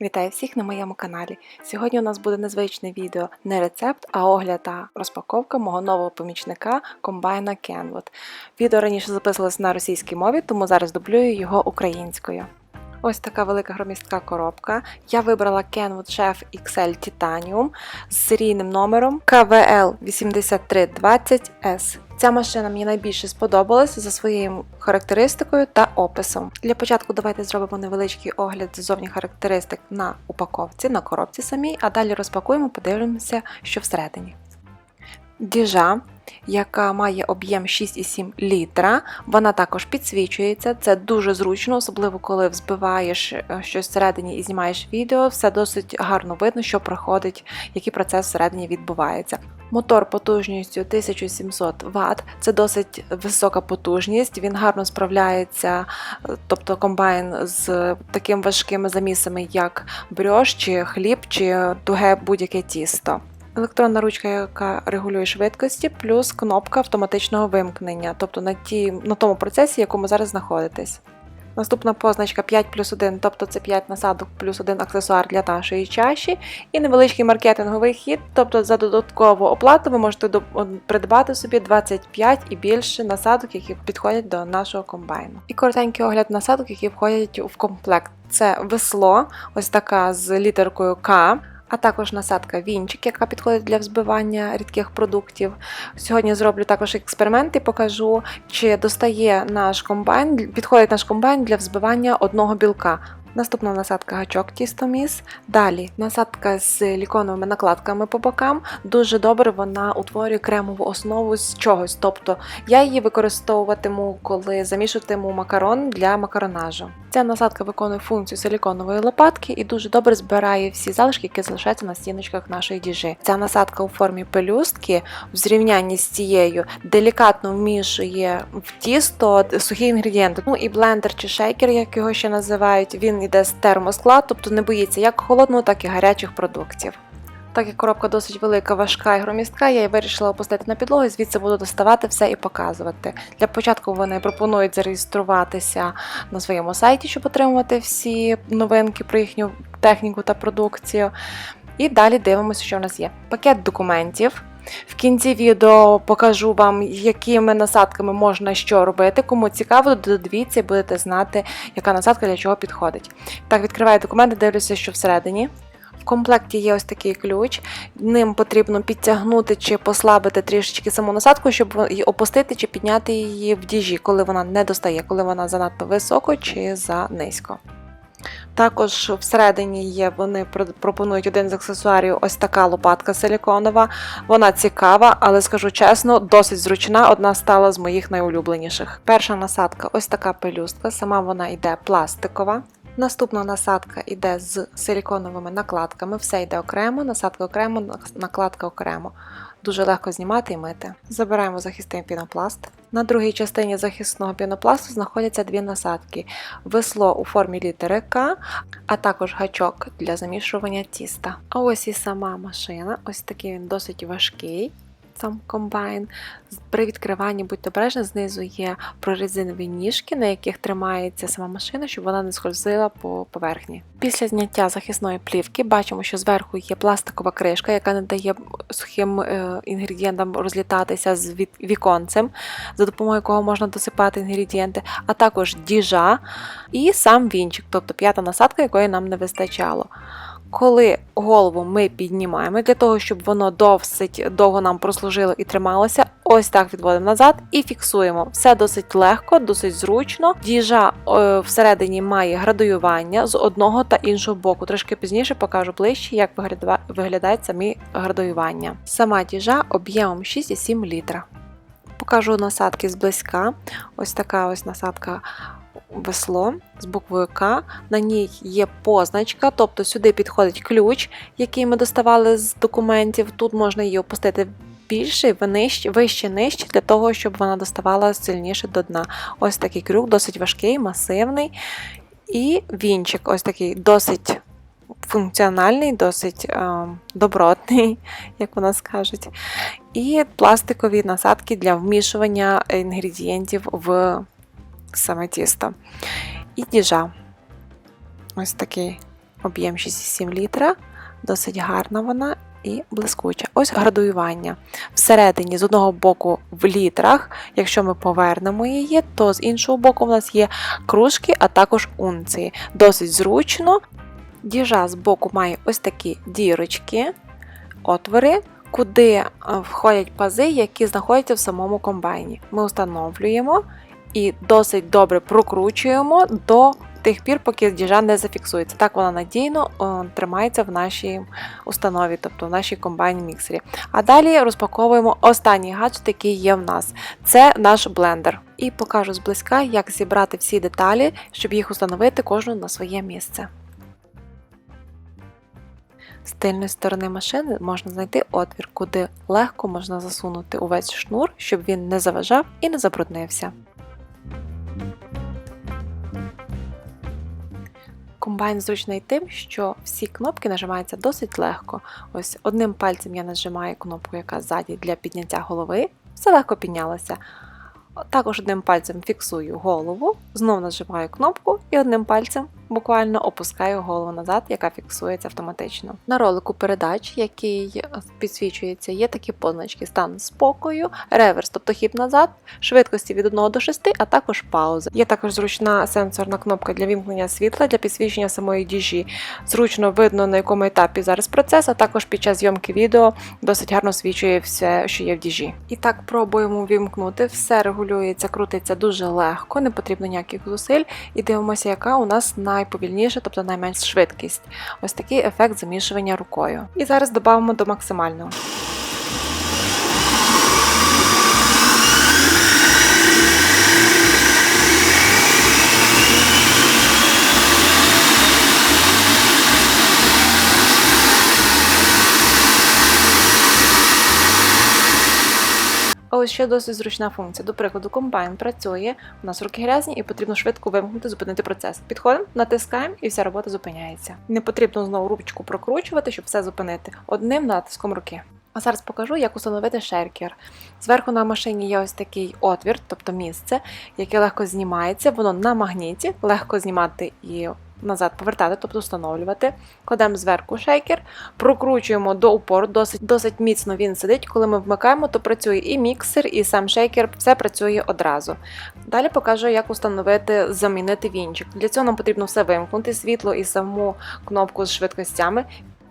Вітаю всіх на моєму каналі. Сьогодні у нас буде незвичне відео, не рецепт, а огляд та розпаковка мого нового помічника комбайна Kenwood. Відео раніше записувалось на російській мові, тому зараз дублюю його українською. Ось така велика громістка коробка. Я вибрала Kenwood Chef XL Titanium з серійним номером KVL 8320S. Ця машина мені найбільше сподобалася за своєю характеристикою та описом. Для початку давайте зробимо невеличкий огляд зовні характеристик на упаковці, на коробці самій, а далі розпакуємо, подивимося, що всередині. Діжа, яка має об'єм 6,7 літра, вона також підсвічується. Це дуже зручно, особливо коли взбиваєш е, щось всередині і знімаєш відео. Все досить гарно видно, що проходить, який процес всередині відбувається. Мотор потужністю 1700 Вт, це досить висока потужність. Він гарно справляється, е, тобто комбайн з такими важкими замісами, як брьош, чи хліб, чи туге будь-яке тісто. Електронна ручка, яка регулює швидкості, плюс кнопка автоматичного вимкнення, тобто на ті, на тому процесі, в якому зараз знаходитесь. Наступна позначка 5 плюс 1, тобто це 5 насадок плюс 1 аксесуар для нашої чаші. І невеличкий маркетинговий хід, тобто за додаткову оплату ви можете придбати собі 25 і більше насадок, які підходять до нашого комбайну. І коротенький огляд насадок, які входять в комплект. Це весло, ось така з літеркою К. А також насадка вінчик, яка підходить для взбивання рідких продуктів. Сьогодні зроблю також експеримент і покажу, чи достає наш комбайн, підходить наш комбайн для взбивання одного білка. Наступна насадка гачок тістоміс. Далі насадка з силіконовими накладками по бокам. Дуже добре вона утворює кремову основу з чогось. Тобто я її використовуватиму, коли замішуватиму макарон для макаронажу. Ця насадка виконує функцію силіконової лопатки і дуже добре збирає всі залишки, які залишаються на стіночках нашої діжі. Ця насадка у формі пелюстки в зрівнянні з цією делікатно вмішує в тісто сухі інгредієнти. Ну і блендер чи шейкер, як його ще називають, він йде з термоскла, тобто не боїться як холодного, так і гарячих продуктів. Так як коробка досить велика, важка і громістка, я її вирішила опустити на підлогу, і звідси буду доставати все і показувати. Для початку вони пропонують зареєструватися на своєму сайті, щоб отримувати всі новинки про їхню техніку та продукцію. І далі дивимося, що в нас є. Пакет документів. В кінці відео покажу вам, якими насадками можна що робити. Кому цікаво, додивіться і будете знати, яка насадка для чого підходить. Так, відкриваю документи, дивлюся, що всередині. Комплекті є ось такий ключ. Ним потрібно підтягнути чи послабити трішечки саму насадку, щоб опустити чи підняти її в діжі, коли вона не достає, коли вона занадто високо чи за низько. Також всередині є, вони пропонують один з аксесуарів, ось така лопатка силіконова. Вона цікава, але скажу чесно, досить зручна. Одна стала з моїх найулюбленіших. Перша насадка ось така пелюстка, сама вона йде пластикова. Наступна насадка йде з силіконовими накладками, все йде окремо, насадка окремо, накладка окремо. Дуже легко знімати і мити. Забираємо захисний пінопласт. На другій частині захисного пінопласту знаходяться дві насадки: весло у формі літери К, а також гачок для замішування тіста. А ось і сама машина, ось такий він досить важкий. Сам комбайн. При відкриванні, будьте обережні, знизу є прорезинові ніжки, на яких тримається сама машина, щоб вона не скользила по поверхні. Після зняття захисної плівки бачимо, що зверху є пластикова кришка, яка не дає сухим е, інгредієнтам розлітатися з віконцем, за допомогою якого можна досипати інгредієнти, а також діжа і сам вінчик, тобто п'ята насадка, якої нам не вистачало. Коли голову ми піднімаємо для того, щоб воно досить довго нам прослужило і трималося, ось так відводимо назад і фіксуємо. Все досить легко, досить зручно. Діжа е, всередині має градуювання з одного та іншого боку. Трошки пізніше покажу ближче, як вигляда- виглядають самі градуювання. Сама діжа об'ємом 6,7 літра. Покажу насадки зблизька. Ось така ось насадка весло з буквою К. На ній є позначка, тобто сюди підходить ключ, який ми доставали з документів. Тут можна її опустити більше, вище, нижче, для того, щоб вона доставала сильніше до дна. Ось такий крюк, досить важкий, масивний. І вінчик, ось такий досить функціональний, досить е, добротний, як у нас кажуть. І пластикові насадки для вмішування інгредієнтів в саме тісто. І діжа. Ось такий об'єм 6,7 літра, досить гарна вона і блискуча. Ось градуювання. Всередині, з одного боку, в літрах, якщо ми повернемо її, то з іншого боку в нас є кружки, а також унції. Досить зручно. Діжа з боку має ось такі дірочки, отвори, куди е, входять пази, які знаходяться в самому комбайні. Ми встановлюємо і досить добре прокручуємо до тих пір, поки діжа не зафіксується. Так вона надійно о, тримається в нашій установі, тобто в нашій комбайні міксері. А далі розпаковуємо останній гаджет, який є в нас. Це наш блендер. І покажу зблизька, як зібрати всі деталі, щоб їх установити кожну на своє місце. З тильної сторони машини можна знайти отвір, куди легко можна засунути увесь шнур, щоб він не заважав і не забруднився. Комбайн зручний тим, що всі кнопки нажимаються досить легко. Ось одним пальцем я нажимаю кнопку, яка ззаді для підняття голови, все легко піднялося. Також одним пальцем фіксую голову, знову нажимаю кнопку і одним пальцем буквально опускаю голову назад, яка фіксується автоматично. На ролику передач, який підсвічується, є такі позначки: стан спокою, реверс, тобто хід назад, швидкості від 1 до 6, а також пауза. Є також зручна сенсорна кнопка для вімкнення світла для підсвічення самої діжі. Зручно видно на якому етапі зараз процес, а також під час зйомки відео досить гарно свічує все, що є в діжі. І так пробуємо вімкнути. Все регулюється, крутиться дуже легко, не потрібно ніяких зусиль. І дивимося, яка у нас найповільніша, тобто найменш швидкість. Ось такий ефект замішування рукою. І зараз додамо до максимального. Ось ще досить зручна функція. До прикладу, комбайн працює, у нас руки грязні і потрібно швидко вимкнути, зупинити процес. Підходимо, натискаємо і вся робота зупиняється. Не потрібно знову ручку прокручувати, щоб все зупинити одним натиском руки. А зараз покажу, як установити шеркер. Зверху на машині є ось такий отвір, тобто місце, яке легко знімається, воно на магніті, легко знімати і назад повертати, тобто встановлювати. Кладемо зверху шейкер, прокручуємо до упору, досить досить міцно він сидить. Коли ми вмикаємо, то працює і міксер, і сам шейкер, все працює одразу. Далі покажу, як установити, замінити вінчик. Для цього нам потрібно все вимкнути, світло і саму кнопку з швидкостями.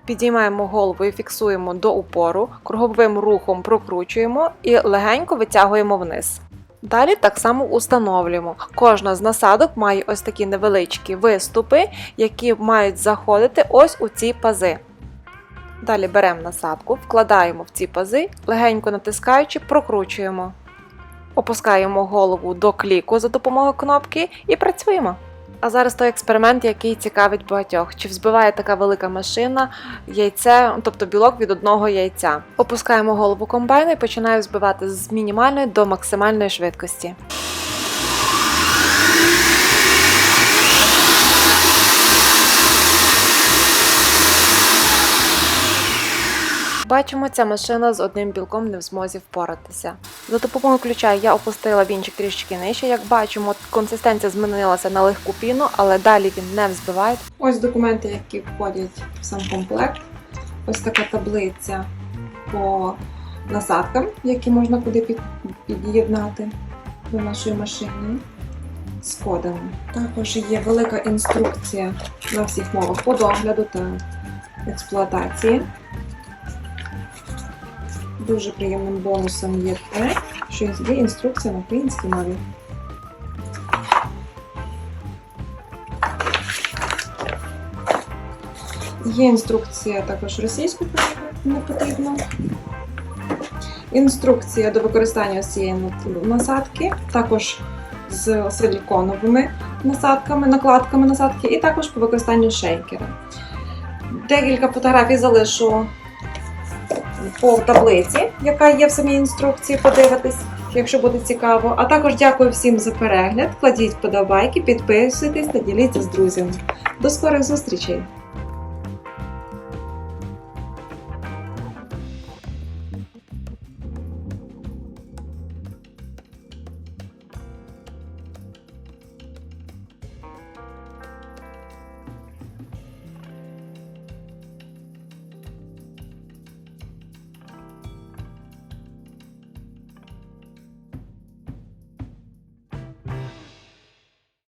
Підіймаємо голову і фіксуємо до упору, круговим рухом прокручуємо і легенько витягуємо вниз. Далі так само установлюємо. Кожна з насадок має ось такі невеличкі виступи, які мають заходити ось у ці пази. Далі беремо насадку, вкладаємо в ці пази, легенько натискаючи, прокручуємо. Опускаємо голову до кліку за допомогою кнопки і працюємо. А зараз той експеримент, який цікавить багатьох. Чи взбиває така велика машина яйце, тобто білок від одного яйця. Опускаємо голову комбайну і починаю збивати з мінімальної до максимальної швидкості. Бачимо, ця машина з одним білком не в змозі впоратися. За допомогою ключа я опустила вінчик трішки нижче. Як бачимо, консистенція змінилася на легку піну, але далі він не взбиває. Ось документи, які входять в сам комплект. Ось така таблиця по насадкам, які можна куди під'єднати до нашої машини з кодами. Також є велика інструкція на всіх мовах по догляду та експлуатації. Дуже приємним бонусом є те, що є інструкція на українській мові. Є інструкція також російською не потрібно. Інструкція до використання цієї насадки, також з силіконовими насадками, накладками насадки, і також по використанню шейкера. Декілька фотографій залишу по таблиці, яка є в самій інструкції, подивитись, якщо буде цікаво. А також дякую всім за перегляд. Кладіть вподобайки, підписуйтесь та діліться з друзями. До скорих зустрічей!